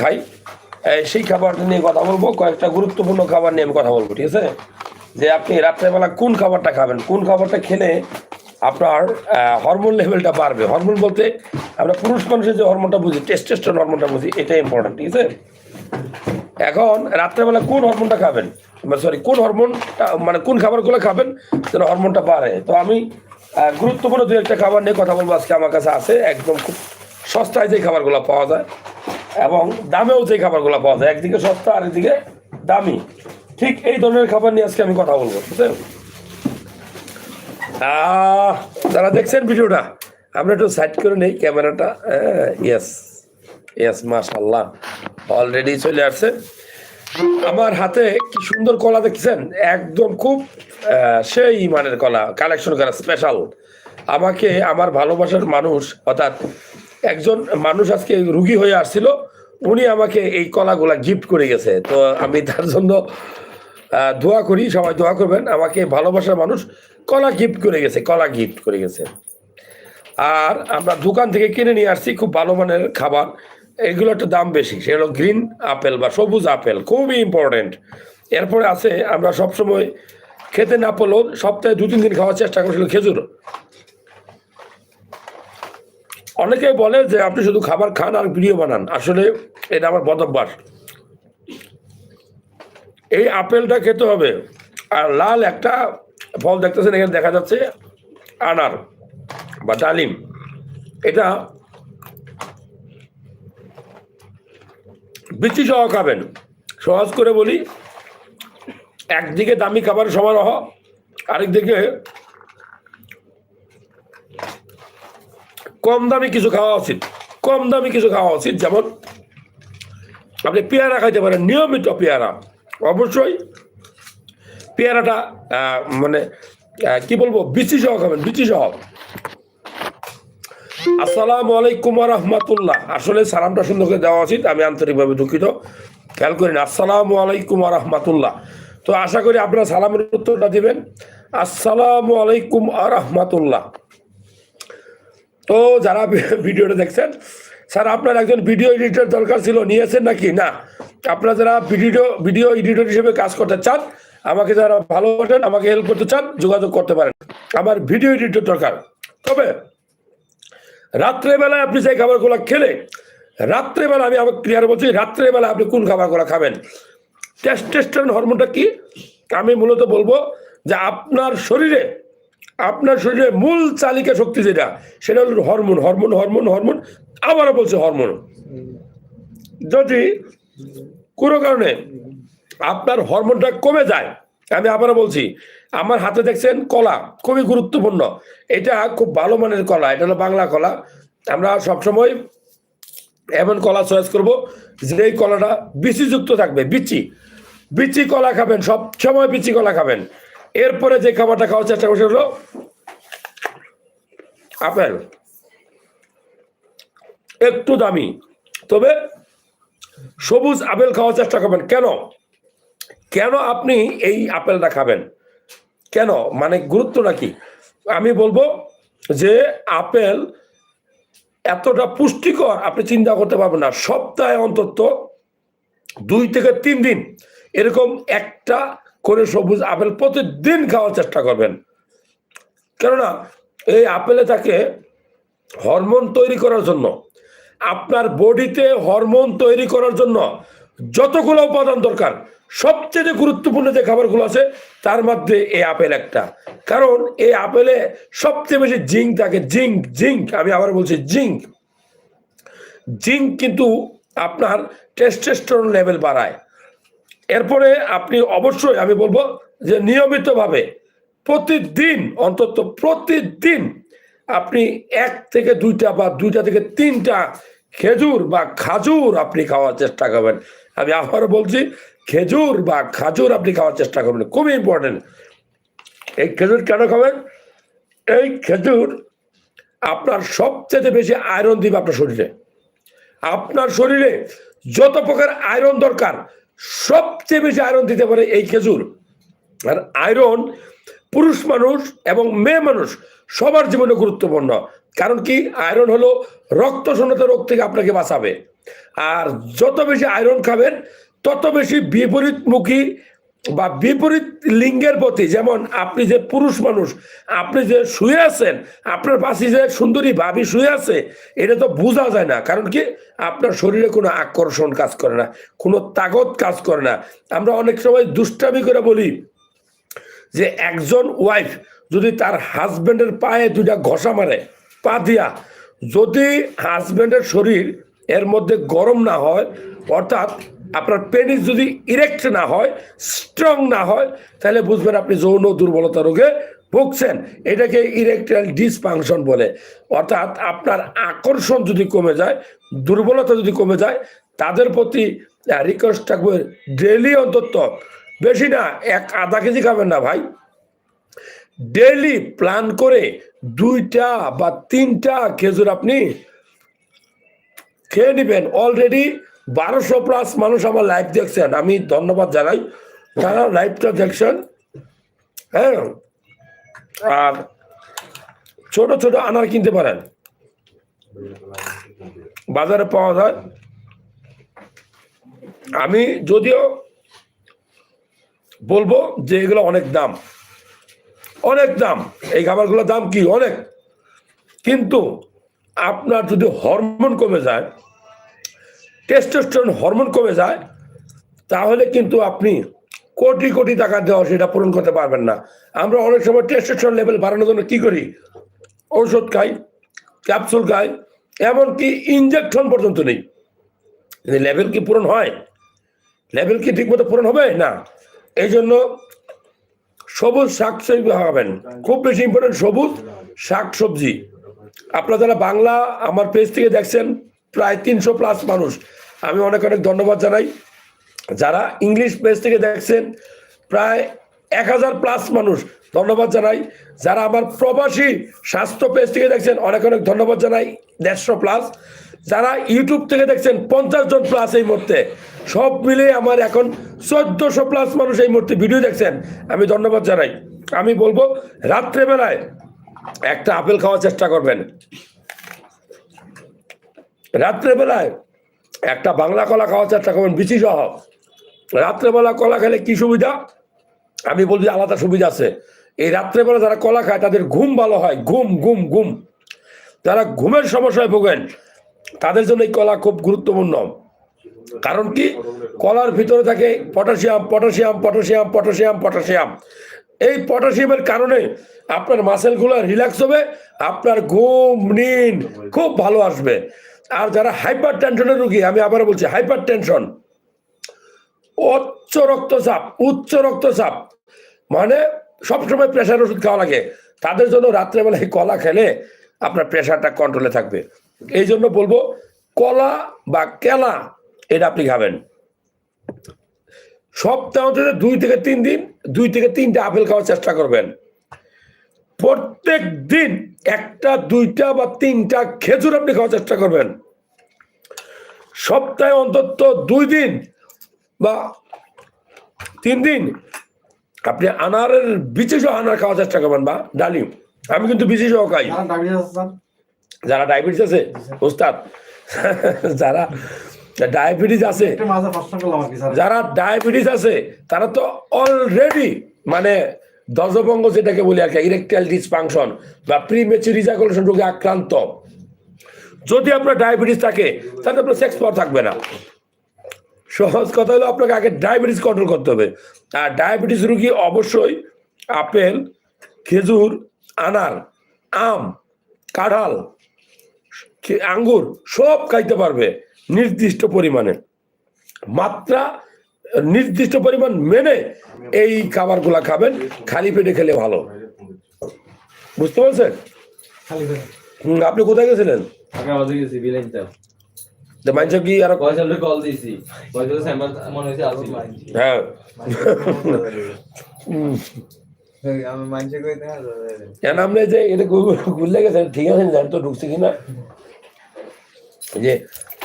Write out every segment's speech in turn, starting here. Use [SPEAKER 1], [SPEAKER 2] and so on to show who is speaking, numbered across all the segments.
[SPEAKER 1] খাই। সেই খাবারটা নিয়ে কথা বলব, কয়েকটা গুরুত্বপূর্ণ খাবার নিয়ে আমি কথা বলব, ঠিক আছে? যে আপনি রাত্রেবেলা কোন খাবারটা খাবেন? কোন খাবারটা খেলে আপনার হরমোন লেভেলটা বাড়বে? হরমোন বলতে আমরা পুরুষ মানুষের যে হরমোনটা বুঝি টেস্টেস্টন হরমোনটা বুঝি এটা ইম্পর্টেন্ট ঠিক আছে? এখন রাত্রেবেলা কোন হরমোনটা খাবেন? সরি কোন হরমোনটা মানে কোন খাবারগুলো খাবেন যেন হরমোনটা বাড়ে? তো আমি গুরুত্বপূর্ণ দু একটা খাবার নিয়ে কথা বলব আজকে আমার কাছে আছে। একদম খুব সস্তায় যে খাবারগুলো পাওয়া যায় এবং দামেও যে খাবারগুলো পাওয়া যায়, একদিকে সস্তা আর একদিকে দামি। ঠিক এই ধরনের খাবার নিয়ে আজকে আমি কথা বলব বুঝলেন যারা দেখছেন ভিডিওটা, আমরা একটু সাইড করে নেই, ক্যামেরাটা ইয়েস ইয়েস মাশাল্লাহ অলরেডি চলে আসছে। আমার হাতে কি সুন্দর কলা দেখছেন? একদম খুব সেই মানের কলা কালেকশন করা স্পেশাল আমাকে, আমার ভালোবাসার মানুষ, অর্থাৎ একজন মানুষ আজকে রুগী হয়ে আসছিল, উনি আমাকে এই কলাগুলা গিফট করে গেছে। তো আমি তার জন্য দোয়া করি, সবাই দোয়া করবেন। আমাকে ভালোবাসার মানুষ কলা গিফট করে গেছে, কলা গিফট করে গেছে। আর আমরা দোকান থেকে কিনে নিয়ে আসছি খুব ভালো মানের খাবার। এগুলো একটা দাম বেশি সে হলো গ্রিন আপেল বা সবুজ আপেল খুবই ইম্পর্টেন্ট এরপরে আছে, আমরা সবসময় খেতে না পেলেও সপ্তাহে দু তিন দিন খাওয়ার চেষ্টা করছিল খেজুর। অনেকে বলে যে আপনি শুধু খাবার খান আর ভিডিও বানান। আসলে এটা আমার বদভ্যাস এই আপেলটা খেতে হবে। আর লাল একটা ফল দেখতেছেন, এখানে দেখা যাচ্ছে আনার বা ডালিম। এটা বিচি সহ খাবেন। সহজ করে বলি, একদিকে দামি খাবার সমারোহ, আরেকদিকে কম দামি কিছু খাওয়া উচিত। কম দামি কিছু খাওয়া উচিত, যেমন আপনি পেয়ারা খাইতে পারেন, নিয়মিত পেয়ারা। অবশ্যই পেয়ারাটা মানে কি বলব, বিচি সহ খাবেন, বিচি সহ। আসসালামু আলাইকুম রহমতুল্লাহ। আসলে সালামটা সুন্দর করে দেওয়া উচিত, আমি আন্তরিকভাবে দুঃখিত। খেয়াল করিন, আসসালামু আলাইকুম রহমতুল্লাহ। তো আশা করি আপনারা সালামের উত্তরটা দিবেন। আসসালামু আলাইকুম রহমতুল্লাহ। তো যারা ভিডিওটা দেখছেন, স্যার, আপনার একজন ভিডিও এডিটর দরকার ছিল নিয়েছেন নাকি? না। আপনারা যারা ভিডিও ভিডিও এডিটর হিসেবে কাজ করতে চান, আমাকে যারা ভালোবাসেন আমাকে হেল্প করতে চান, যোগাযোগ করতে পারেন। আমার ভিডিও এডিটর দরকার। তবে, রাত্রেবেলায় আপনি সেই খাবারগুলো খেলে, রাত্রেবেলা আমি আবার ক্লিয়ার বলছি, রাত্রেবেলা আপনি কোন খাবারগুলো খাবেন? টেস্টেস্টন হরমোনটা কি? আমি মূলত বলব যে আপনার শরীরে আপনার শরীরে মূল চালিকা শক্তি যেটা, সেটা হলো হরমোন হরমোন হরমোন হরমোন, আবারও বলছে হরমোন। যদি কোনো কারণে আপনার হরমোনটা কমে যায়, আমি আবারও বলছি, আমার হাতে দেখছেন কলা, খুবই গুরুত্বপূর্ণ। এটা খুব ভালো মানের কলা, এটা হলো বাংলা কলা। আমরা সবসময় এমন কলা চয়েস করব যে এই কলাটা বিচিযুক্ত থাকবে, বিচি। বিচি কলা খাবেন সব সময় বিচি কলা খাবেন। এরপরে যে খাবারটা খাওয়ার চেষ্টা করছে হলো আপেল। একটু দামি, তবে সবুজ আপেল খাওয়ার চেষ্টা করবেন। কেন? কেন আপনি এই আপেলটা খাবেন? কেন? মানে গুরুত্বটা কি? আমি বলব যে আপেল এতটা পুষ্টিকর, আপনি চিন্তা করতে পারবেন না। সপ্তাহে অন্তত দুই থেকে তিন দিন এরকম একটা করে সবুজ আপেল প্রতিদিন খাওয়ার চেষ্টা করবেন। কেননা, এই আপেলে থাকে হরমোন তৈরি করার জন্য, আপনার বডিতে হরমোন তৈরি করার জন্য যতগুলো উপাদান দরকার, সবচেয়ে গুরুত্বপূর্ণ যে খাবারগুলো আছে, তার মধ্যে এই আপেল একটা। কারণ, এই আপেলে সবচেয়ে বেশি জিঙ্ক থাকে, জিঙ্ক জিঙ্ক, আমি আবার বলছি জিঙ্ক। জিঙ্ক কিন্তু আপনার টেস্টেস্টোরন লেভেল বাড়ায়। এরপরে আপনি অবশ্যই, আমি বলব যে নিয়মিতভাবে প্রতিদিন, অন্তত প্রতিদিন আপনি এক থেকে দুইটা বা দুইটা থেকে তিনটা খেজুর বা খাজুর আপনি খাওয়ার চেষ্টা করবেন। আমি আবারও বলছি, খেজুর বা খাজুর আপনি খাওয়ার চেষ্টা করবেন খুবই ইম্পর্টেন্ট এই খেজুর কেন খাবেন? এই খেজুর আপনার সবচেয়ে বেশি আয়রন দিবে আপনার শরীরে। আপনার শরীরে যত প্রকার আয়রন দরকার সবচেয়ে বেশি আয়রন দিতে পারে এই খেজুর। আর আয়রন পুরুষ মানুষ এবং মেয়ে মানুষ সবার জীবনে গুরুত্বপূর্ণ। কারণ কি? আয়রন হলো রক্ত শূন্যতা রোগ থেকে আপনাকে বাঁচাবে। আর যত বেশি আয়রন খাবেন, তত বেশি বিপরীতমুখী বা বিপরীত লিঙ্গের প্রতি, যেমন আপনি যে পুরুষ মানুষ, আপনি যে শুয়ে আছেন, আপনার পাশে যে সুন্দরী ভাবি শুয়ে আছে, এটা তো বোঝা যায় না। কারণ কি? আপনার শরীরে কোনো আকর্ষণ কাজ করে না, কোনো তাগত কাজ করে না। আমরা অনেক সময় দুষ্টামি করে বলি যে একজন ওয়াইফ যদি তার হাজব্যান্ডের পায়ে দুইটা ঘষা মারে, পা দিয়া, যদি হাজব্যান্ডের শরীর এর মধ্যে গরম না হয়, অর্থাৎ আপনার পেনিস যদি ইরেক্ট না হয় স্ট্রং না হয়, তাহলে বুঝবেন আপনি যৌন দুর্বলতা রোগে ভুগছেন। এটাকে ইরেকটাইল ডিসফাংশন বলে। অর্থাৎ আপনার আকর্ষণ যদি কমে যায়, দুর্বলতা যদি কমে যায়, তাদের প্রতি রিকোয়েস্ট থাকবে ডেলি অন্তত। বেশি না, এক আধা কেজি খাবেন না ভাই। ডেলি প্ল্যান করে দুইটা বা তিনটা খেজুর আপনি খেয়ে নেবেন। অলরেডি বারোশো প্লাস মানুষ আমার লাইভ দেখছেন। আমি ধন্যবাদ জানাই। যারা লাইভটা দেখছেন। হ্যাঁ? আর ছোট ছোট আনার কিনতে পারেন। বাজারে পাওয়া যায়। আমি যদিও বলব যে এগুলো অনেক দাম। অনেক দাম। এই খাবারগুলোর দাম কি? অনেক। কিন্তু আপনার যদি হরমোন কমে যায় টেস্টোস্টেরন হরমোন কমে যায়, তাহলে কিন্তু আপনি কোটি কোটি টাকা দেওয়া সেটা পূরণ করতে পারবেন না। আমরা অনেক সময় টেস্টোস্টেরন লেভেল বাড়ানোর জন্য কি করি? ঔষধ খাই ক্যাপসুল খাই, এমনকি ইনজেকশন পর্যন্ত নেই। লেভেল কি পূরণ হয়? লেভেল কি ঠিকমতো পূরণ হবে? না। এই জন্য সবুজ শাক সবজি খাবেন। খুব বেশি ইম্পর্টেন্ট সবুজ শাক সবজি। আপনারা যারা বাংলা আমার পেজ থেকে দেখছেন প্রায় তিনশো প্লাস মানুষ। আমি অনেক অনেক ধন্যবাদ জানাই। যারা ইংলিশ পেজ থেকে দেখছেন, প্রায় এক হাজার প্লাস মানুষ, ধন্যবাদ জানাই। যারা আমার প্রবাসী স্বাস্থ্য পেজ থেকে দেখছেন, অনেক অনেক ধন্যবাদ জানাই, দেড়শো প্লাস যারা ইউটিউব থেকে দেখছেন, পঞ্চাশ জন প্লাস এই মুহূর্তে। সব মিলে আমার এখন চোদ্দশো প্লাস মানুষ এই মুহূর্তে ভিডিও দেখছেন। আমি ধন্যবাদ জানাই। আমি বলব, রাত্রেবেলায় একটা আপেল খাওয়ার চেষ্টা করবেন। রাত্রেবেলায় একটা বাংলা কলা খাওয়ার চেষ্টা করবেন, বিচি সহ। রাত্রেবেলা কলা খেলে কি সুবিধা? আমি বলছি আলাদা সুবিধা আছে। এই রাত্রেবেলা যারা কলা খায়, তাদের ঘুম ভালো হয়। ঘুম ঘুম ঘুম। যারা ঘুমের সমস্যায় ভোগেন, তাদের জন্য এই কলা খুব গুরুত্বপূর্ণ। কারণ কি? কলার ভিতরে থাকে potassium potassium potassium potassium potassium. এই পটাশিয়ামের কারণে আপনার মাসেলগুলো রিল্যাক্স হবে, আপনার ঘুম, নিন খুব ভালো আসবে। আর যারা হাইপার টেনশনের রুগী, আমি আবার বলছি হাইপার টেনশন উচ্চ রক্তচাপ উচ্চ রক্তচাপ মানে সবসময় প্রেশার ওষুধ খাওয়া লাগে। তাদের জন্য রাত্রেবেলায় কলা খেলে আপনার প্রেশারটা কন্ট্রোলে থাকবে। এই জন্য বলব, কলা বা কেলা, এটা আপনি খাবেন। সপ্তাহ দুই থেকে তিন দিন, দুই থেকে তিনটা আপেল খাওয়ার চেষ্টা করবেন। প্রত্যেক দিন একটা দুইটা বা তিনটা খেজুর আপনি খাওয়ার চেষ্টা করবেন। সপ্তাহে অন্তত দুই দিন বা তিন দিন আপনি আনারের বিচি সহ আনার খাওয়ার চেষ্টা করবেন বা ডালিম। আমি কিন্তু বিচি সহ খাই।
[SPEAKER 2] যারা ডায়াবেটিস আছে স্যার?
[SPEAKER 1] যারা ডায়াবেটিস আছে ওস্তাদ যারা ডায়াবেটিস আছে যারা ডায়াবেটিস আছে তারা তো অলরেডি মানে দশভঙ্গ যেটাকে বলি আর কি ইরেকটাইল ডিসফাংশন বা প্রিমেচুর ইজাকুলেশন রোগে আক্রান্ত। যদি আপনার ডায়াবেটিস থাকে, তাহলে আপনার সেক্স পাওয়ার থাকবে না। সহজ কথা হলো আপনাকে আগে ডায়াবেটিস কন্ট্রোল করতে হবে। আর ডায়াবেটিস রুগী অবশ্যই আপেল, খেজুর, আনার, আম, কাঁঠাল আঙ্গুর সব খাইতে পারবে নির্দিষ্ট পরিমাণে। মাত্রা নির্দিষ্ট পরিমাণ মেনে এই খাবারগুলা খাবেন খালি পেটে খেলে ভালো। বুঝতে পারছেন? হুম, আপনি কোথায় গেছিলেন? কি আর
[SPEAKER 3] কয়সালে কল দিছি মনে
[SPEAKER 1] হ্যাঁ। কেন আপনি যে এটা ঘুরলে গেছেন ঠিক আছে জানি তো ঢুকছে কিনা। যে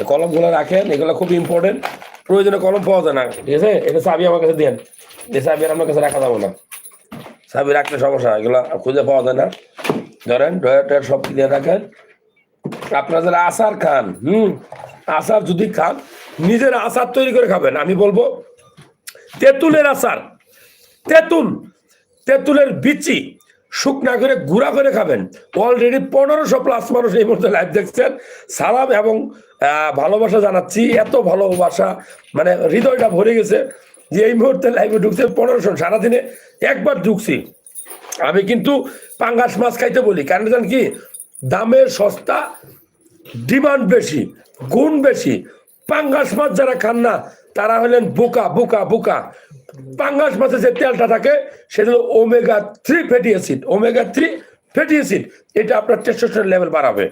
[SPEAKER 1] কলমগুলো রাখেন এগুলো খুব ইম্পর্টেন্ট প্রয়োজনে কলম পাওয়া যায় না। ঠিক আছে? এটা চাবি আমার কাছে দেন। এই চাবি আমার কাছে রাখা যাব না। চাবি রাখলে সমস্যা এগুলো খুঁজে পাওয়া যায় না। ধরেন ডয়ার টয়ার সব ক্লিয়ার রাখেন। আপনারা যারা আচার খান, হুম, আচার যদি খান, নিজের আচার তৈরি করে খাবেন। আমি বলব, তেঁতুলের আচার, তেঁতুল, তেঁতুলের বিচি শুকনা করে গুঁড়া করে খাবেন। অলরেডি পনেরোশো প্লাস মানুষ এই মুহূর্তে লাইভ দেখছেন। সালাম এবং ভালোবাসা জানাচ্ছি। এত ভালোবাসা মানে হৃদয়টা ভরে গেছে যে এই মুহূর্তে লাইভে ঢুকছে পনেরোশো। সারাদিনে একবার ঢুকছি। আমি কিন্তু পাঙ্গাস মাছ খাইতে বলি। কারণ জান কি? দামের সস্তা ডিমান্ড বেশি, গুণ বেশি। পাঙ্গাস মাছ যারা খান না, তারা হলেন বোকা বোকা বোকা। পাঙ্গাস মাছে যে তেলটা থাকে, সেটা হলো omega three fatty acid omega three fatty acid এটা আপনার টেস্টোস্টেরন লেভেল বাড়াবে।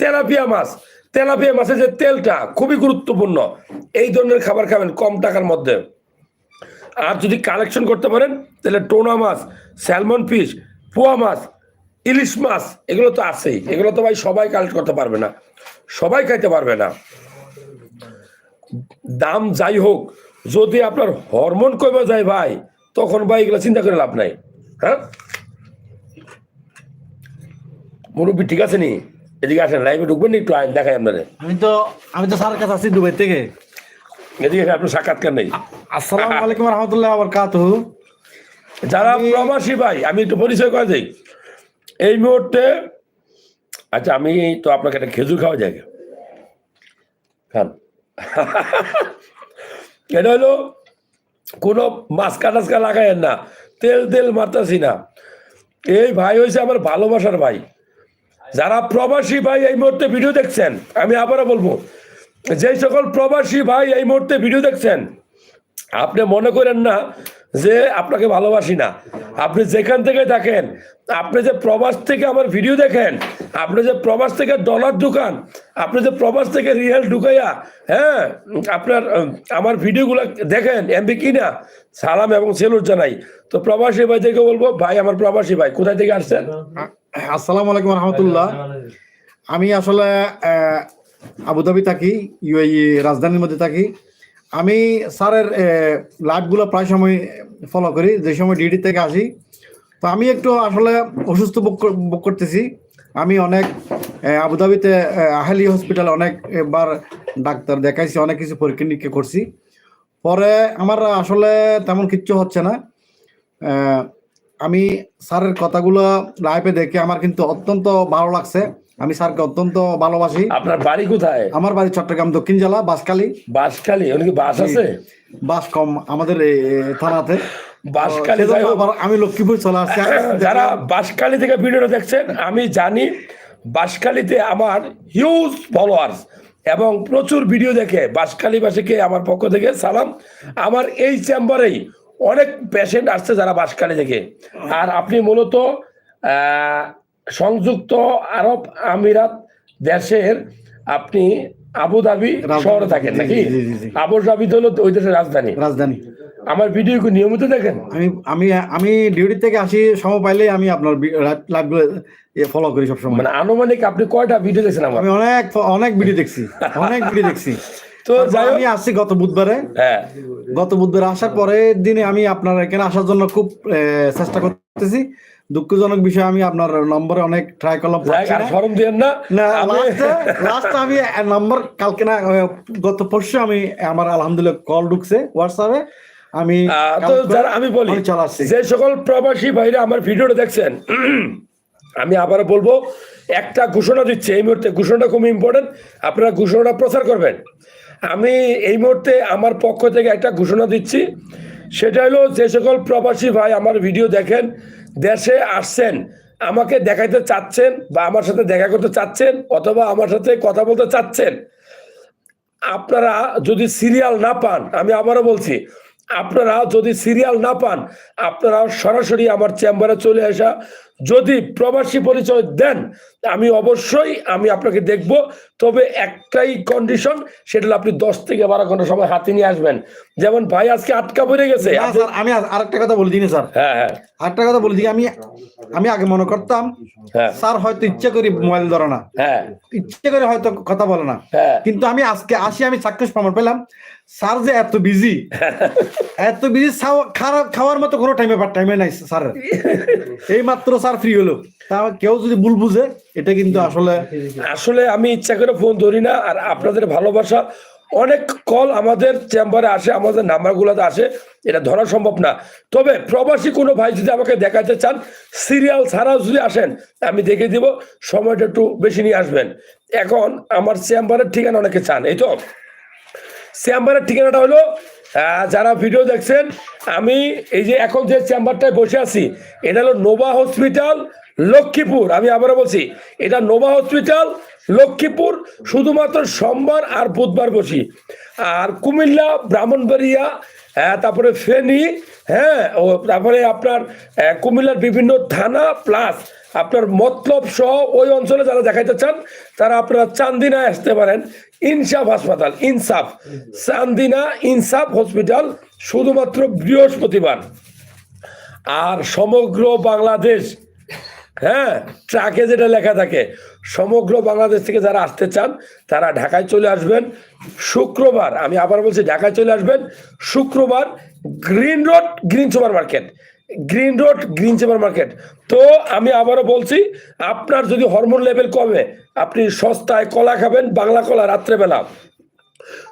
[SPEAKER 1] তেলাপিয়া মাছ, তেলাপিয়া মাছের যে তেলটা খুবই গুরুত্বপূর্ণ, এই ধরনের খাবার খাবেন কম টাকার মধ্যে। আর যদি কালেকশন করতে পারেন, তাহলে টোনা মাছ স্যালমন ফিশ পোয়া মাছ, ইলিশ মাছ, এগুলো তো আছেই। এগুলো তো ভাই সবাই কালেক্ট করতে পারবে না, সবাই খাইতে পারবে না। দাম যাই হোক যদি আপনার হরমোন কমে যায় ভাই তখন ভাই এগুলো চিন্তা করে লাভ নাই। হ্যাঁ? মুরব্বী ঠিক আছে নি? এদিকে আসেন লাইভে ঢুকবেন নি একটু আইন দেখাই আপনাদের
[SPEAKER 2] আমি তো আমি তো স্যারের কাছে আছি দুবাই থেকে।
[SPEAKER 1] এদিকে আপনার সাক্ষাৎকার নেই?
[SPEAKER 2] আসসালামু আলাইকুম রহমতুল্লাহ বরকাতুহু।
[SPEAKER 1] যারা
[SPEAKER 2] আমি-
[SPEAKER 1] প্রবাসী ভাই আমি একটু পরিচয় করে দিই। এই মুহূর্তে আচ্ছা আমি তো আপনাকে একটা খেজুর খাওয়া যায় খান। এটা হলো কোনো মাস্কা টাস্কা লাগাইয়েন না। তেল তেল মারতেছি না। এই ভাই হয়েছে আমার ভালোবাসার ভাই। যারা প্রবাসী ভাই এই মুহূর্তে ভিডিও দেখছেন, আমি আবারও বলব, যেই সকল প্রবাসী ভাই এই মুহূর্তে ভিডিও দেখছেন, আপনি মনে করেন না যে আপনাকে ভালোবাসি না। আপনি যেখান থেকে থাকেন আপনি যে প্রবাস থেকে আমার ভিডিও দেখেন, আপনি যে প্রবাস থেকে ডলার ঢুকান, আপনি যে প্রবাস থেকে রিয়েল ঢুকাইয়া হ্যাঁ আপনার আমার ভিডিওগুলো দেখেন এমবি কিনা, সালাম এবং সেলুট জানাই। তো প্রবাসী ভাইদেরকে বলব, ভাই, আমার প্রবাসী ভাই, কোথায় থেকে আসছেন?
[SPEAKER 2] আসসালামু আলাইকুম রহমতুল্লাহ। আমি আসলে আবুধাবি থাকি ইউএই রাজধানীর মধ্যে থাকি। আমি স্যারের লাইভগুলো প্রায় সময় ফলো করি যে সময় ডিউটি থেকে আসি। তো আমি একটু আসলে অসুস্থ বুক করতেছি। আমি অনেক আবুধাবিতে আহ, আহেলি হসপিটালে অনেক বার ডাক্তার দেখাইছি অনেক কিছু পরীক্ষা নিরীক্ষা করছি। পরে আমার আসলে তেমন কিচ্ছু হচ্ছে না। আমি স্যারের কথাগুলো লাইভে দেখে আমার কিন্তু অত্যন্ত ভালো লাগছে। আমি স্যারকে অত্যন্ত ভালোবাসি।
[SPEAKER 1] আপনার বাড়ি কোথায়?
[SPEAKER 2] আমার বাড়ি চট্টগ্রাম দক্ষিণ জেলা বাসকালী
[SPEAKER 1] বাসখালী ওখানে কি বাস আছে?
[SPEAKER 2] বাস কম আমাদের থানাতে।
[SPEAKER 1] হোক।
[SPEAKER 2] আমি লক্ষ্মীপুর চলে আসছি।
[SPEAKER 1] যারা বাসকালী থেকে ভিডিওটা দেখছেন আমি জানি বাসকালীতে আমার হিউজ ফলোয়ার্স এবং প্রচুর ভিডিও দেখে বাসকালীবাসীকে আমার পক্ষ থেকে সালাম। আমার এই চেম্বারেই অনেক পেশেন্ট আসছে যারা বাসকালী থেকে। আর আপনি মূলত আহ, সংযুক্ত আরব আমিরাত দেশের আপনি আবুধাবি। শহরে থাকেন নাকি। আবুধাবি তো হলো ওই দেশের রাজধানী।
[SPEAKER 2] রাজধানী।
[SPEAKER 1] আমার ভিডিও কি নিয়মিত দেখেন?
[SPEAKER 2] আমি আমি আমি ডিউটি থেকে আসি সময় পাইলেই আমি আপনার লাইভগুলো ফলো করি সব সময়
[SPEAKER 1] মানে আনুমানিক আপনি কয়টা ভিডিও দেখছেন আমার?
[SPEAKER 2] আমি অনেক অনেক ভিডিও দেখছি অনেক ভিডিও দেখছি।
[SPEAKER 1] তো
[SPEAKER 2] আমি আসছি গত বুধবারে।
[SPEAKER 1] হ্যাঁ।
[SPEAKER 2] গত বুধবার আসার পরের দিনে আমি আপনার এখানে আসার জন্য খুব চেষ্টা করতেছি। দুঃখজনক বিষয় আমি আপনার নম্বরে অনেক ট্রাই করলাম পাচ্ছি
[SPEAKER 1] আর
[SPEAKER 2] না।
[SPEAKER 1] দিয়েন না।
[SPEAKER 2] লাস্টে আমি নম্বর কালকে না গত পরশু আমি আমার আলহামদুলিল্লাহ কল ঢুকছে হোয়াটসঅ্যাপে আমি
[SPEAKER 1] তো যারা আমি বলি যে সকল প্রবাসী ভাইরা আমার ভিডিওটা দেখছেন আমি আবার বলব একটা ঘোষণা দিচ্ছে এই মুহূর্তে ঘোষণাটা খুব ইম্পর্টেন্ট আপনারা ঘোষণাটা প্রচার করবেন। আমি এই মুহূর্তে আমার পক্ষ থেকে একটা ঘোষণা দিচ্ছি সেটা হলো যে সকল প্রবাসী ভাই আমার ভিডিও দেখেন দেশে আসছেন, আমাকে দেখাইতে চাচ্ছেন বা আমার সাথে দেখা করতে চাচ্ছেন অথবা আমার সাথে কথা বলতে চাচ্ছেন, আপনারা যদি সিরিয়াল না পান, আমি আবারও বলছি, আপনারা যদি সিরিয়াল না পান, আপনারা সরাসরি আমার চেম্বারে চলে আসা যদি প্রবাসী পরিচয় দেন আমি অবশ্যই আমি আপনাকে দেখব। তবে একটাই কন্ডিশন সেটা আপনি দশ থেকে বারো ঘণ্টা সময় হাতে নিয়ে আসবেন। যেমন ভাই আজকে আটকা পড়ে গেছে।
[SPEAKER 2] স্যার, আমি আর- আরেকটা কথা বলে দিই স্যার।
[SPEAKER 1] হ্যাঁ হ্যাঁ।
[SPEAKER 2] আরেকটা কথা বলে দিই আমি আমি আগে মনে করতাম
[SPEAKER 1] হ্যাঁ।
[SPEAKER 2] স্যার হয়তো ইচ্ছা করি মোবাইল ধরে না।
[SPEAKER 1] হ্যাঁ।
[SPEAKER 2] ইচ্ছে করে হয়তো কথা বলে না।
[SPEAKER 1] হ্যাঁ।
[SPEAKER 2] কিন্তু আমি আজকে আসি আমি চাক্ষুষ প্রমাণ পেলাম স্যার যে এত বিজি এত বিজি খাওয়ার মতো কোনো টাইমে পার টাইমে নাই স্যার এই মাত্র স্যার স্যার ফ্রি হলো। তা কেউ যদি ভুল বুঝে, এটা কিন্তু আসলে
[SPEAKER 1] আসলে আমি ইচ্ছা করে ফোন ধরি না, আর আপনাদের ভালোবাসা, অনেক কল আমাদের চেম্বারে আসে, আমাদের নাম্বারগুলোতে আসে, এটা ধরা সম্ভব না। তবে প্রবাসী কোনো ভাই যদি আমাকে দেখাতে চান সিরিয়াল ছাড়াও যদি আসেন, আমি দেখে দিব, সময়টা একটু বেশি নিয়ে আসবেন। এখন আমার চেম্বারের ঠিকানা অনেকে চান, এই তো? চেম্বারের ঠিকানাটা হলো যারা ভিডিও দেখছেন, আমি এই যে এখন যে চেম্বারটায় বসে আছি, এটা হলো নোভা হসপিটাল লক্ষ্মীপুর। আমি আবারও বলছি, এটা নোভা হসপিটাল লক্ষ্মীপুর, শুধুমাত্র সোমবার আর বুধবার বসি। আর কুমিল্লা, ব্রাহ্মণবাড়িয়া হ্যাঁ তারপরে ফেনি হ্যাঁ ও তারপরে আপনার কুমিল্লার বিভিন্ন থানা প্লাস আপনার মতলব সহ ওই অঞ্চলে যারা দেখাইতে চান, তারা আপনারা চান্দিনায় আসতে পারেন। ইনসাফ হাসপাতাল, ইনসাফ। চান্দিনা ইনসাফ হসপিটাল শুধুমাত্র বৃহস্পতিবার। আর সমগ্র বাংলাদেশ হ্যাঁ ট্রাকে যেটা লেখা থাকে, সমগ্র বাংলাদেশ থেকে যারা আসতে চান, তারা ঢাকায় চলে আসবেন। শুক্রবার, আমি আবার বলছি, ঢাকায় চলে আসবেন। শুক্রবার, green road, green super market. Green road, green super market. তো আমি আবারও বলছি, আপনার যদি হরমোন লেভেল কমে, আপনি সস্তায় কলা খাবেন, বাংলা কলা রাত্রেবেলা।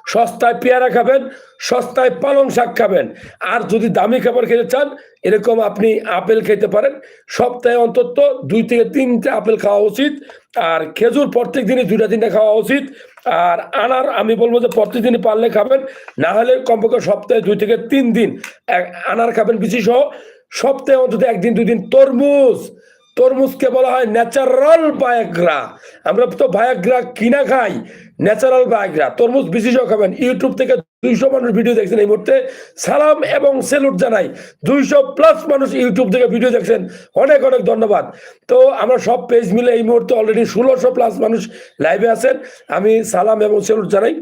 [SPEAKER 1] সস্তায় পেয়ারা খাবেন, সস্তায় পালং শাক খাবেন। আর যদি দামি খাবার খেতে চান, এরকম আপনি আপেল খেতে পারেন। সপ্তাহে অন্তত দুই থেকে তিনটে আপেল খাওয়া উচিত। আর খেজুর প্রত্যেক দিনই দুইটা, তিনটা খাওয়া উচিত। আর আনার, আমি বলব যে প্রত্যেক দিনই পারলে খাবেন। না হলে কমপক্ষে সপ্তাহে দুই থেকে তিন দিন আনার খাবেন বেশি সহ। সপ্তাহে অন্তত একদিন, দুই দিন তরমুজ। তরমুজকে বলা হয় ন্যাচারাল বায়োগ্রা আমরা তো বায়োগ্রা কিনা খাই। ন্যাচারাল বায়োগ্রা তরমুজ বিশেষ খাবেন ইউটিউব থেকে দুইশো মানুষ ভিডিও দেখছেন এই মুহূর্তে। সালাম এবং সেলুট জানাই। দুইশো প্লাস মানুষ ইউটিউব থেকে ভিডিও দেখছেন। অনেক অনেক ধন্যবাদ। তো আমরা সব পেজ মিলে এই মুহূর্তে অলরেডি ষোলোশো প্লাস মানুষ লাইভে আছেন। আমি সালাম এবং সেলুট জানাই।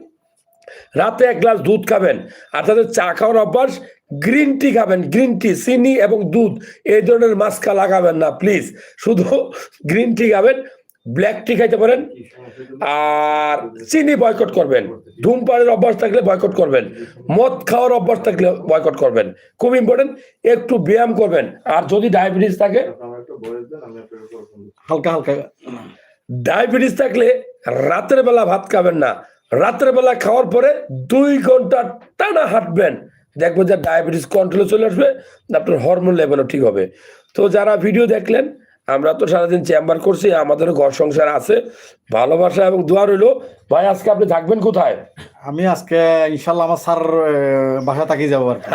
[SPEAKER 1] রাতে এক গ্লাস দুধ খাবেন। আর তাদের চা খাওয়ার অভ্যাস, গ্রিন টি খাবেন। গ্রিন টি, চিনি এবং দুধ। এই ধরনের মাস্কা লাগাবেন না প্লিজ শুধু গ্রিন টি খাবেন। ব্ল্যাক টি খাইতে পারেন আর চিনি বয়কট করবেন। ধূমপানের অভ্যাস থাকলে বয়কট করবেন। মদ খাওয়ার অভ্যাস থাকলে বয়কট করবেন। খুব ইম্পর্টেন্ট একটু ব্যায়াম করবেন। আর যদি ডায়াবেটিস থাকে
[SPEAKER 2] হালকা হালকা।
[SPEAKER 1] ডায়াবেটিস থাকলে রাতের বেলা ভাত খাবেন না। রাতের বেলা খাওয়ার পরে দুই ঘণ্টা টানা হাঁটবেন। দেখবেন যে ডায়াবেটিস কন্ট্রোলে চলে আসবে আপনার হরমোন লেভেলও ঠিক হবে। তো যারা ভিডিও দেখলেন আমরা তো সারাদিন চেম্বার করছি আমাদেরও ঘর সংসার আছে। ভালোবাসা এবং দোয়া রইল। ভাই আজকে আপনি থাকবেন কোথায়?
[SPEAKER 2] আমি আজকে ইনশাল্লাহ আমার স্যার বাসা তাকিয়ে যাব আর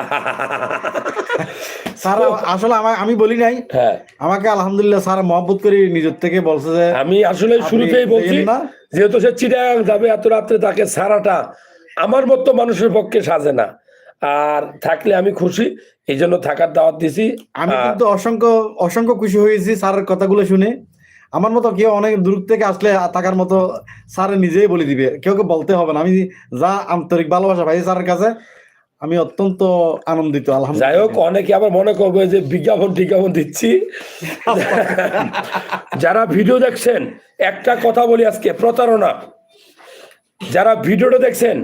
[SPEAKER 2] স্যার আসলে আমা- আমি বলি নাই।
[SPEAKER 1] হ্যাঁ।
[SPEAKER 2] আমাকে আলহামদুলিল্লাহ স্যার মহব্বত করে নিজের থেকে বলছে যে
[SPEAKER 1] আমি আসলে শুরুতেই বলছি
[SPEAKER 2] না?
[SPEAKER 1] যেহেতু সে চিটাগাং যাবে এত রাত্রে তাকে সারাটা আমার মতো মানুষের পক্ষে সাজে না। আর থাকলে আমি খুশি এই জন্য থাকার দাওয়াত দিছি।
[SPEAKER 2] আমি কিন্তু অসংখ্য অসংখ্য খুশি হয়েছি স্যারের কথাগুলো শুনে। আমার মতো কেউ অনেক দূর থেকে আসলে থাকার মতো স্যার নিজেই বলে দিবে। কেউ কেউ বলতে হবে না। আমি যা আন্তরিক ভালোবাসা পাই স্যারের কাছে আমি অত্যন্ত আনন্দিত
[SPEAKER 1] যাই হোক
[SPEAKER 2] আলহামদুলিল্লাহ
[SPEAKER 1] অনেকে আবার মনে করবে যে বিজ্ঞাপন টিজ্ঞাপন দিচ্ছি। যারা ভিডিও দেখছেন একটা কথা বলি আজকে প্রতারণা। যারা ভিডিওটা দেখছেন,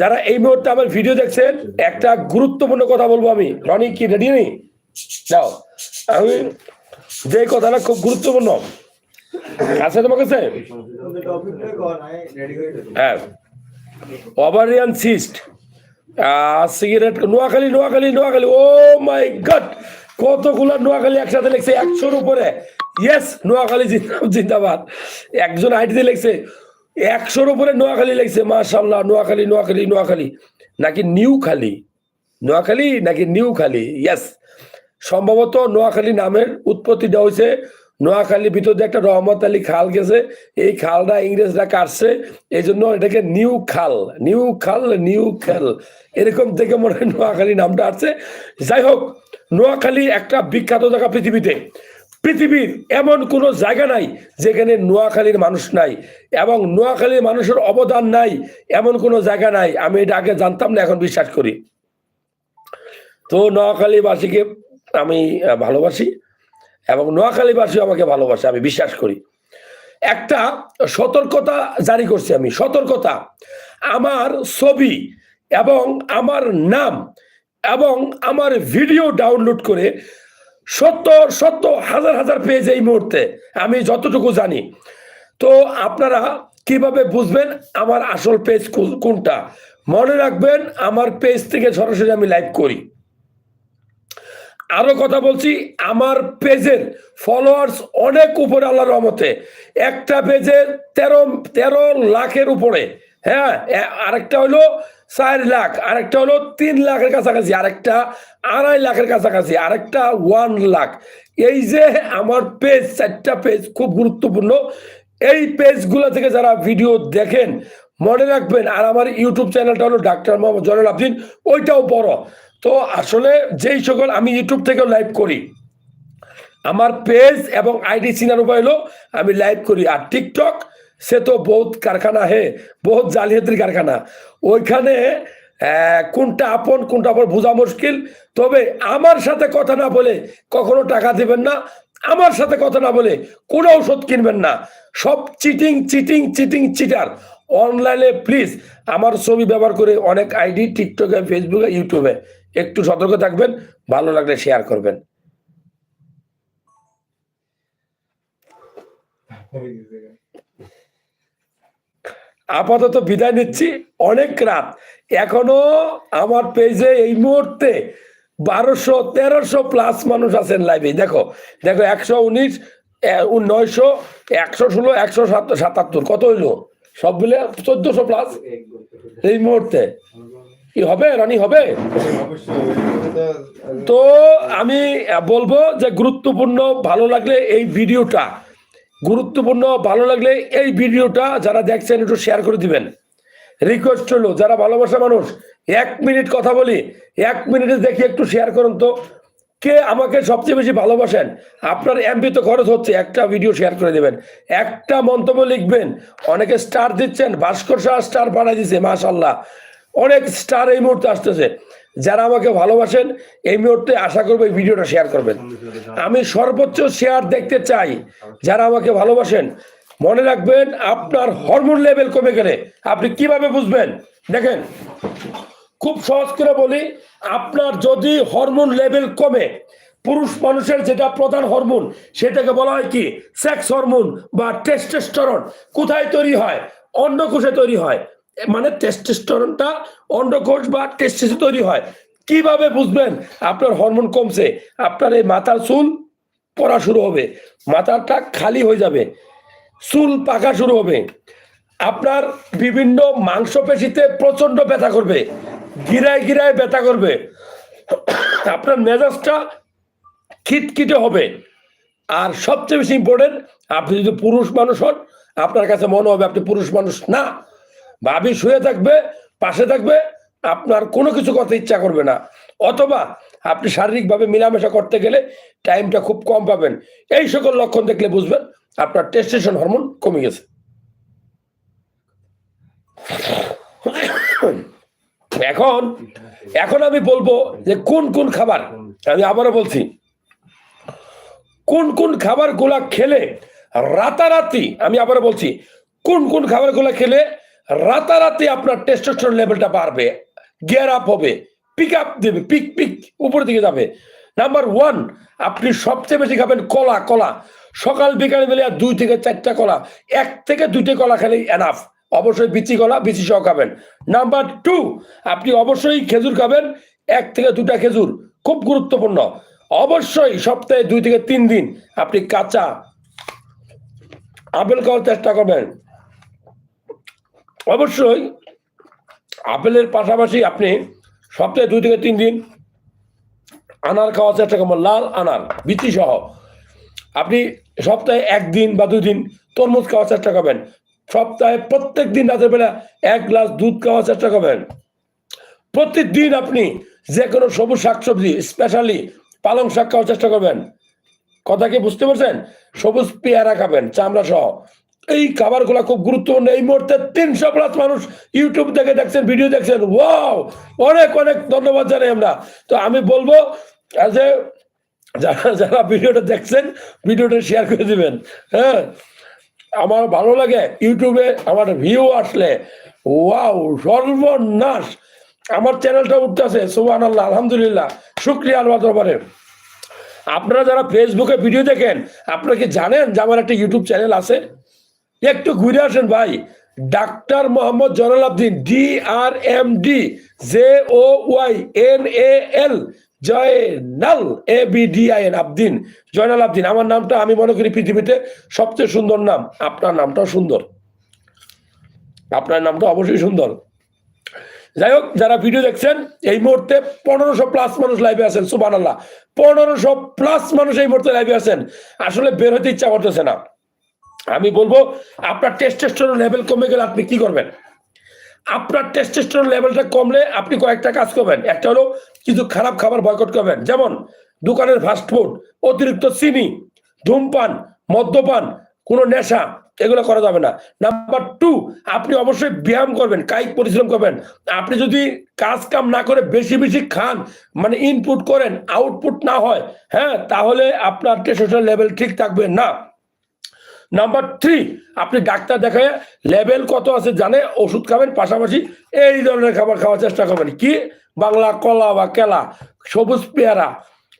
[SPEAKER 1] যারা এই মুহূর্তে আমার ভিডিও দেখছেন, একটা গুরুত্বপূর্ণ কথা বলব আমি। রনি, কি রেডি নেই যাও। আমি যে কথাটা খুব গুরুত্বপূর্ণ, আছে তোমার কাছে? হ্যাঁ। Ovarian cyst cigarette Noakhali Noakhali Noakhali. Oh my god কতগুলো নোয়াখালী একসাথে লিখছে, একশোর উপরে। ইয়েস নোয়াখালী জিন্দাবাদ। একজন আইডিতে লিখছে একশোর উপরে নোয়াখালী লিখছে মাশাল্লাহ নোয়াখালী নোয়াখালী নোয়াখালী। নাকি নিউ খালি? নোয়াখালী নাকি নিউ খালি? ইয়েস সম্ভবত নোয়াখালী নামের উৎপত্তিটা হয়েছে নোয়াখালীর ভিতর একটা রহমত আলী খাল গেছে, এই খালটা ইংরেজরা কাটছে এই জন্য এটাকে নিউ খাল নিউ খাল নিউ খাল। এরকম থেকে মনে হয় নোয়াখালী নামটা আসছে। যাই হোক, নোয়াখালী একটা বিখ্যাত জায়গা পৃথিবীতে। পৃথিবীর এমন কোনো জায়গা নাই যেখানে নোয়াখালীর মানুষ নাই এবং নোয়াখালীর মানুষের অবদান নাই, এমন কোনো জায়গা নাই। আমি এটা আগে জানতাম না, এখন বিশ্বাস করি। তো নোয়াখালীবাসীকে আমি ভালোবাসি এবং নোয়াখালীবাসী আমাকে ভালোবাসে, আমি বিশ্বাস করি। একটা সতর্কতা জারি করছি আমি, সতর্কতা। আমার ছবি এবং আমার নাম এবং আমার ভিডিও ডাউনলোড করে সত্য সত্য হাজার হাজার পেজ এই মুহূর্তে, আমি যতটুকু জানি। তো আপনারা কীভাবে বুঝবেন আমার আসল পেজ কোনটা? মনে রাখবেন, আমার পেজ থেকে সরাসরি আমি লাইভ করি। আরও কথা বলছি, আমার পেজের ফলোয়ার্স অনেক উপরে আল্লাহর রহমতে। একটা পেজের তেরো তেরো লাখের উপরে। হ্যাঁ আরেকটা হলো চার লাখ, আরেকটা হলো তিন লাখের কাছাকাছি, আরেকটা আড়াই লাখের কাছাকাছি, আরেকটা ওয়ান লাখ। এই যে আমার পেজ চারটা পেজ খুব গুরুত্বপূর্ণ। এই পেজগুলো থেকে যারা ভিডিও দেখেন, মনে রাখবেন, আর আমার ইউটিউব চ্যানেলটা হলো ডাক্তার মোহাম্মদ জয়নুল আবদিন ওইটাও বড় তো আসলে যেই সকল আমি ইউটিউব থেকেও লাইভ করি, আমার পেজ এবং আইডি চিনার উপায় হলো আমি লাইভ করি। আর টিকটক সে তো বহুত কারখানা হে, বহুত জালিয়াতির কারখানা। ওইখানে কোনটা আপন কোনটা আপন বোঝা মুশকিল। তবে আমার সাথে কথা না বলে কখনো টাকা দিবেন না। আমার সাথে কথা না বলে কোনো ঔষধ কিনবেন না। সব চিটিং চিটিং চিটিং চিটার। অনলাইনে প্লিজ আমার ছবি ব্যবহার করে অনেক আইডি টিকটকে, ফেসবুকে, ইউটিউবে। একটু সতর্ক থাকবেন, ভালো লাগলে শেয়ার করবেন। আপাতত বিদায় নিচ্ছি। অনেক রাত। এখনও আমার পেজে এই মুহূর্তে বারোশো, তেরোশো প্লাস মানুষ আছেন লাইভে দেখো দেখো, একশো উনিশ নয়শো, একশো ষোলো, একশো সাতাত্তর। কত হইল? সব মিলে চোদ্দশো প্লাস এই মুহূর্তে। কি হবে, রানী, হবে? তো আমি বলব যে, গুরুত্বপূর্ণ, ভালো লাগলে এই ভিডিওটা গুরুত্বপূর্ণ, ভালো লাগলে এই ভিডিওটা যারা দেখছেন একটু শেয়ার করে দিবেন। রিকোয়েস্ট হলো, যারা ভালোবাসা মানুষ, এক মিনিট কথা বলি, এক মিনিটে দেখি একটু শেয়ার করুন তো। কে আমাকে সবচেয়ে বেশি ভালোবাসেন? আপনার এমপি তো খরচ হচ্ছে, একটা ভিডিও শেয়ার করে দেবেন। একটা মন্তব্য লিখবেন, অনেকে স্টার দিচ্ছেন, ভাস্কর শাহ স্টার বানাই দিচ্ছে মাশাল্লাহ অনেক স্টার এই মুহূর্তে আসতেছে। যারা আমাকে ভালোবাসেন, এই মুহূর্তে আশা করব এই ভিডিওটা শেয়ার করবেন। আমি সর্বোচ্চ শেয়ার দেখতে চাই যারা আমাকে ভালোবাসেন। মনে রাখবেন, আপনার হরমোন লেভেল কমে গেলে আপনি কীভাবে বুঝবেন? দেখেন, খুব সহজ করে বলি, আপনার যদি হরমোন লেভেল কমে, পুরুষ মানুষের যেটা প্রধান হরমোন সেটাকে বলা হয় কি? সেক্স হরমোন বা টেস্টোস্টেরন কোথায় তৈরি হয়? অন্ডকোষে তৈরি হয়। মানে টেস্টোস্টেরনটা অন্ডকোষ বা টেস্টিসে তৈরি হয়। কীভাবে বুঝবেন? আপনার হরমোন কমছে, আপনার এই মাথার চুল পড়া শুরু হবে, মাথাটা খালি হয়ে যাবে, চুল পাকা শুরু হবে। আপনার বিভিন্ন মাংসপেশিতে প্রচণ্ড ব্যথা করবে, গিরায় গিরায় ব্যথা করবে। আপনার মেজাজটা খিটখিটে হবে। আর সবচেয়ে বেশি ইম্পর্টেন্ট আপনি যদি পুরুষ মানুষ হন, আপনার কাছে মনে হবে আপনি পুরুষ মানুষ না। ভাবি শুয়ে থাকবে, পাশে থাকবে, আপনার কোনো কিছু করতে ইচ্ছা করবে না। অথবা আপনি শারীরিকভাবে মিলামেশা করতে গেলে টাইমটা খুব কম পাবেন। এই সকল লক্ষণ দেখলে বুঝবেন আপনার টেস্টেশন হরমোন কমে গেছে। এখন এখন আমি বলব যে কোন কোন খাবার, আমি আবারও বলছি, কোন কোন খাবারগুলা খেলে রাতারাতি, আমি আবারও বলছি, কোন কোন খাবারগুলা খেলে রাতারাতি আপনার টেস্টোস্টেরন লেভেলটা বাড়বে গিয়ার আপ হবে পিক আপ দেবে পিক পিক উপরের দিকে যাবে। নাম্বার ওয়ান আপনি সবচেয়ে বেশি খাবেন কলা কলা। সকাল, বিকাল আর দুই থেকে চারটা কলা। এক থেকে দুইটা কলা খেলেই এনাফ অবশ্যই বিচি কলা, বিচি সহ খাবেন। নাম্বার টু আপনি অবশ্যই খেজুর খাবেন। এক থেকে দুটা খেজুর, খুব গুরুত্বপূর্ণ। অবশ্যই সপ্তাহে দুই থেকে তিন দিন আপনি কাঁচা আপেল খাওয়ার চেষ্টা করবেন। অবশ্যই আপেলের পাশাপাশি আপনি সপ্তাহে দুই থেকে তিন দিন আনার খাওয়ার চেষ্টা করবেন, লাল আনার, বিচি সহ। আপনি সপ্তাহে একদিন বা দুই দিন তরমুজ খাওয়ার চেষ্টা করবেন। সপ্তাহে প্রত্যেক দিন রাতের বেলা এক গ্লাস দুধ খাওয়ার চেষ্টা করবেন। প্রতিদিন আপনি যে কোনো সবুজ শাকসবজি স্পেশালি পালং শাক খাওয়ার চেষ্টা করবেন। কথা কি বুঝতে পারছেন? সবুজ পেয়ারা খাবেন, চামড়া সহ। এই খাবার খাবারগুলো খুব গুরুত্বপূর্ণ। এই মুহূর্তে তিনশো প্লাস মানুষ ইউটিউব থেকে দেখছেন ভিডিও দেখছেন। ওয়াও অনেক অনেক ধন্যবাদ জানাই আমরা। তো আমি বলব যে যারা যারা ভিডিওটা দেখছেন, ভিডিওটা শেয়ার করে দিবেন। হ্যাঁ? আমার ভালো লাগে ইউটিউবে আমার ভিউ আসলে। ওয়াও সর্বনাশ! আমার চ্যানেলটা উঠতেছে সুবান আল্লাহ আলহামদুলিল্লাহ। শুক্রিয়া আল্লাহ দরবারে। আপনারা যারা ফেসবুকে ভিডিও দেখেন, আপনারা কি জানেন যে আমার একটা ইউটিউব চ্যানেল আছে? একটু ঘুরে আসেন ভাই। Doctor Mohammad Zainal Abedin D R M D J O Y N A L Zainal A B D I N Zainal আমার নামটা আমি মনে করি পৃথিবীতে সবচেয়ে সুন্দর নাম। আপনার নামটাও সুন্দর। আপনার নামটা অবশ্যই সুন্দর। যাই হোক, যারা ভিডিও দেখছেন, এই মুহূর্তে পনেরোশো প্লাস মানুষ লাইভে আছেন সুবান আল্লাহ পনেরোশো প্লাস মানুষ এই মুহূর্তে লাইভে আছেন। আসলে বের হতে ইচ্ছা করতেছে না। আমি বলব, আপনার টেস্টেস্টোরেন লেভেল কমে গেলে আপনি কি করবেন? আপনার টেস্টেস্টোরেন লেভেলটা কমলে আপনি কয়েকটা কাজ করবেন। একটা হলো কিছু খারাপ খাবার বয়কট করবেন। যেমন, দোকানের ফাস্টফুড অতিরিক্ত চিনি, ধূমপান, মদ্যপান, কোনো নেশা, এগুলো করা যাবে না। নাম্বার টু আপনি অবশ্যই ব্যায়াম করবেন, কায়িক পরিশ্রম করবেন। আপনি যদি কাজ কাম না করে বেশি বেশি খান মানে ইনপুট করেন আউটপুট না হয় হ্যাঁ তাহলে আপনার টেস্টোস্টেরন লেভেল ঠিক থাকবে না। নাম্বার থ্রি আপনি ডাক্তার দেখায় লেভেল কত আছে জানে, ওষুধ খাবেন, পাশাপাশি এই ধরনের খাবার খাওয়ার চেষ্টা করবেন। কি? বাংলা কলা বা কেলা, সবুজ পেয়ারা,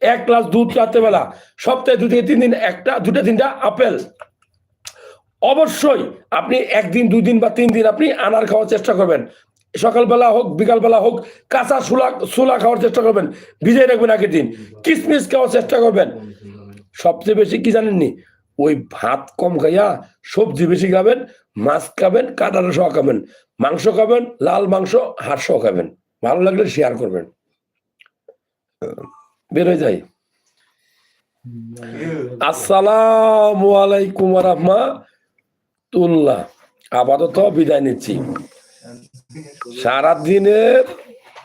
[SPEAKER 1] এক গ্লাস দুধ রাত্রেবেলা, সপ্তাহে দু থেকে তিন দিন, একটা, দুটা, তিনটা আপেল। অবশ্যই আপনি একদিন, দুই দিন বা তিন দিন আপনি আনার খাওয়ার চেষ্টা করবেন। সকালবেলা হোক, বিকালবেলা হোক, কাঁচা সুলা সুলা খাওয়ার চেষ্টা করবেন। ভিজিয়ে রাখবেন আগের দিন। কিসমিস খাওয়ার চেষ্টা করবেন। সবচেয়ে বেশি কি জানেননি? ওই ভাত কম খাইয়া সবজি বেশি খাবেন, মাছ খাবেন কাটার সহ খাবেন, মাংস খাবেন, লাল মাংস হাড় সহ খাবেন। ভালো লাগলে শেয়ার করবেন। বের হয়ে যাই। আসসালাম আলাইকুম রহমাতুল্লাহ আপাতত বিদায় নিচ্ছি। সারাদিনের